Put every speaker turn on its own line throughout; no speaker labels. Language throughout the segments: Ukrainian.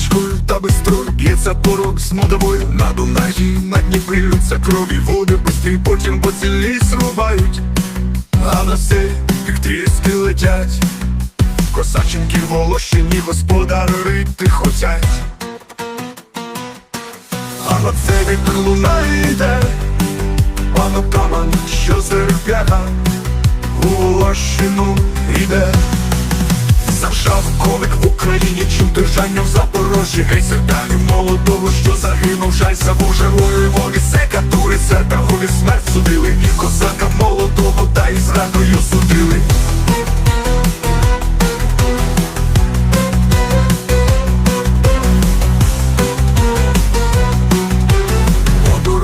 річкою та бистрою Б'ється порог з модовою на Дунаї, на Дніпрі лються крові води бистрі, потім по цілій срубають, а на сей як тріски летять. Косаченки волощині господари рити хотять. А на це вітер лунає йде, пан отаман, що зерпяга, у Волощину йде. Завжав колик в Україні, чув держанням Запорожі. Гей, серданів молодого, що загинув, жаль за живої волі Секатури, це смерть судили смерть козака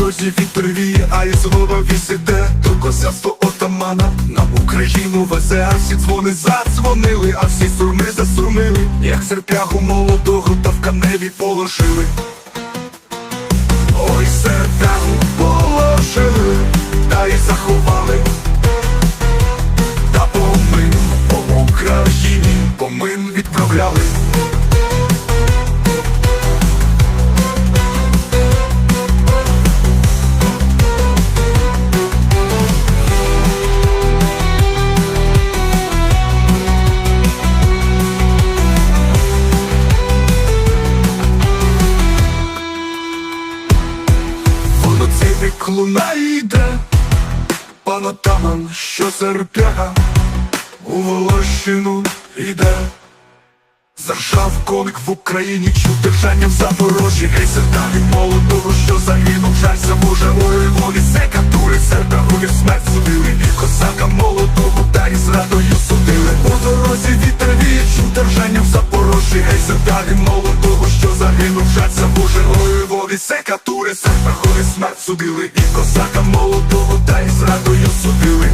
Дорозі вітер віє, а із голові сиде То козацтво отамана нам Україну везе, а всі дзвони задзвонили, а всі сурми засурмили, як серпягу молодого та в каневі положили. Ой, серпягу положили, та й заховали. Та помин по Україні, помин відправляли. Воно цей вік луна йде, пан отаман, що серпяга, у Волощину йде. Заржав коник в Україні, чув держання в Запорожжі Гей, сердаві молодого, що загинув, жаль саможивої волі Секатури, сердагові смерть судили. Козака молодого, та із радою волі Секатури, проходить смерть судили І козака молодого, та й радою судили